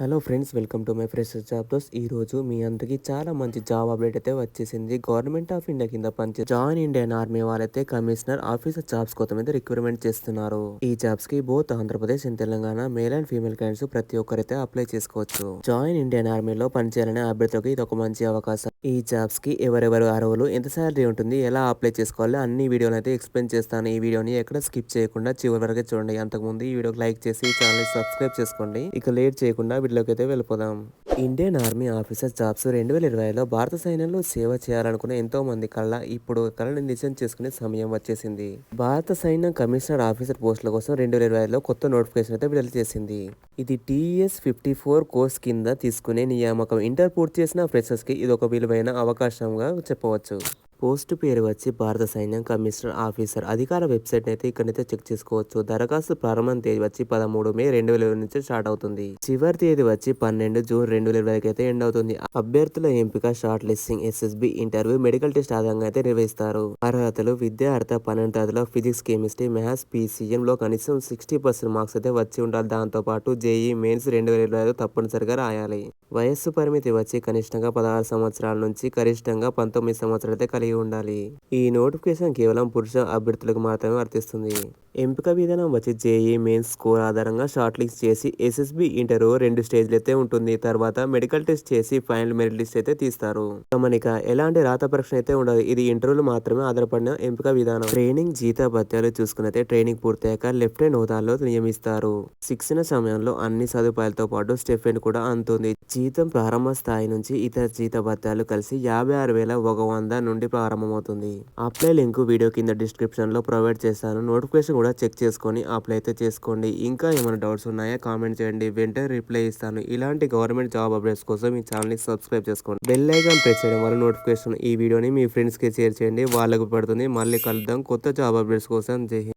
Hello friends welcome to my fresh job those ఈ రోజు మీ అందరికి చాలా మంచి జాబ్ అప్డేట్ అయితే వచ్చేసింది. గవర్నమెంట్ ఆఫ్ ఇండియా కింద పనిచే జాయిన్ ఇండియన్ ఆర్మీ వాళ్ళైతే కమిషనర్ ఆఫీసర్ జాబ్స్ కోసం అయితే రిక్రూట్మెంట్ చేస్తున్నారు. ఈ జాబ్స్కి both Andhra Pradesh and Telangana male and female candidates ప్రతి ఒక్కరైతే అప్లై చేసుకోవచ్చు. జాయిన్ ఇండియన్ ఆర్మీలో పనిచేయాలనే అభ్యర్థులకు ఇది ఒక మంచి అవకాశం. ఈ జాబ్స్కి ఎవరెవరు అర్హులు ఎంత సాలరీ ఉంటుంది ఎలా అప్లై చేసుకోవాలి అన్ని వీడియోలు అయితే ఎక్స్ప్లెయిన్ చేస్తాను. ఈ వీడియోని ఎక్కడ స్కిప్ చేయకుండా చివరి వరకు చూడండి. అంతకుముందు ఈ వీడియోకి లైక్ చేసి ఈ ఛానల్ సబ్స్క్రైబ్ చేసుకోండి. ఇక లేట్ చేయకుండా వీడియోకి అయితే వెళ్ళిపోదాం. ఇండియన్ ఆర్మీ ఆఫీసర్ జాబ్స్ రెండు వేల ఇరవైలో భారత సైన్యంలో సేవ చేయాలనుకున్న ఎంతో మంది కళ్ళ ఇప్పుడు కళను నిజం చేసుకునే సమయం వచ్చేసింది. భారత సైన్యం కమిషనర్ ఆఫీసర్ పోస్టుల కోసం రెండు వేల ఇరవైలో కొత్త నోటిఫికేషన్ అయితే విడుదల చేసింది. ఇది టీఎస్ ఫిఫ్టీ ఫోర్ కోర్స్ కింద తీసుకునే నియామకం. ఇంటర్ పూర్తి చేసిన ఫ్రెషర్స్కి ఇది ఒక విలువైన అవకాశంగా చెప్పవచ్చు. పోస్ట్ పేరు వచ్చి భారత సైన్యం కమిషనర్ ఆఫీసర్. అధికార వెబ్సైట్ అయితే ఇక్కడైతే చెక్ చేసుకోవచ్చు. దరఖాస్తు ప్రారంభం తేదీ వచ్చి పదమూడు మే రెండు వేల ఇరవై నుంచి స్టార్ట్ అవుతుంది. చివరి తేదీ వచ్చి పన్నెండు జూన్ రెండు వేల ఇరవై అయితే ఎండ్ అవుతుంది. అభ్యర్థుల ఎంపిక short listing S S B interview medical test ఆధారంగా అయితే నిర్వహిస్తారు. అర్హతలు విద్యార్థి పన్నెండు తరగతిలో ఫిజిక్స్ కెమిస్ట్రీ మ్యాథ్స్ పీసీఎం లో కనీసం సిక్స్టీ పర్సెంట్ మార్క్స్ అయితే వచ్చి ఉండాలి. దాంతో పాటు జేఈ మెయిన్స్ రెండు వేల ఇరవై ఐదు తప్పనిసరిగా రాయాలి. వయస్సు పరిమితి వచ్చి కనిష్టంగా పదహారు సంవత్సరాల నుంచి గరిష్టంగా పంతొమ్మిది సంవత్సరాలు అయితే కలిగి ఉండాలి. ఈ నోటిఫికేషన్ కేవలం పురుష అభ్యర్థులకు మాత్రమే వర్తిస్తుంది. ఎంపిక విధానం వచ్చి జేఈ మెయిన్ స్కోర్ ఆధారంగా షార్ట్ లిస్ట్ చేసి ఎస్ఎస్బి ఇంటర్ రెండు స్టేజ్లు అయితే ఉంటుంది. తర్వాత మెడికల్ టెస్ట్ చేసి ఫైనల్ మెరిట్ లిస్ట్ అయితే తీస్తారు. గమనిక ఎలాంటి రాత పరీక్ష అయితే ఉండదు. ఇది ఇంటర్వ్యూలు మాత్రమే ఆధారపడిన ఎంపిక విధానం. ట్రైనింగ్ జీతా భత్యాలు చూసుకునైతే ట్రైనింగ్ పూర్తయ్యాక లెఫ్ట్ హ్యాండ్ హోదాల్లో నియమిస్తారు. శిక్షణ సమయంలో అన్ని సదుపాయాలతో పాటు స్టెఫెన్ కూడా అందుతుంది జీతం ప్రారంభ స్థాయి నుంచి ఇతర జీత భత్యాలు కలిసి యాభై ఆరు వేల ఒక వంద నుండి ప్రారంభమవుతుంది. అప్లై లింక్ వీడియో కింద డిస్క్రిప్షన్లో ప్రొవైడ్ చేస్తాను నోటిఫికేషన్ కూడా చెక్ చేసుకొని అప్లై అయితే చేసుకోండి. ఇంకా ఏమైనా డౌట్స్ ఉన్నాయా కామెంట్ చేయండి. వెంటనే రిప్లై ఇస్తాను. ఇలాంటి గవర్నమెంట్ జాబ్ అప్డేట్స్ కోసం మీ ఛానల్ని సబ్స్క్రైబ్ చేసుకోండి. బెల్ ఐకాన్ ప్రెస్ చేయడం వల్ల నోటిఫికేషన్ ఈ వీడియోని మీ ఫ్రెండ్స్కి షేర్ చేయండి. వాళ్ళకు పడుతుంది మళ్ళీ కలుద్దాం కొత్త జాబ్ అప్డేట్స్ కోసం. జై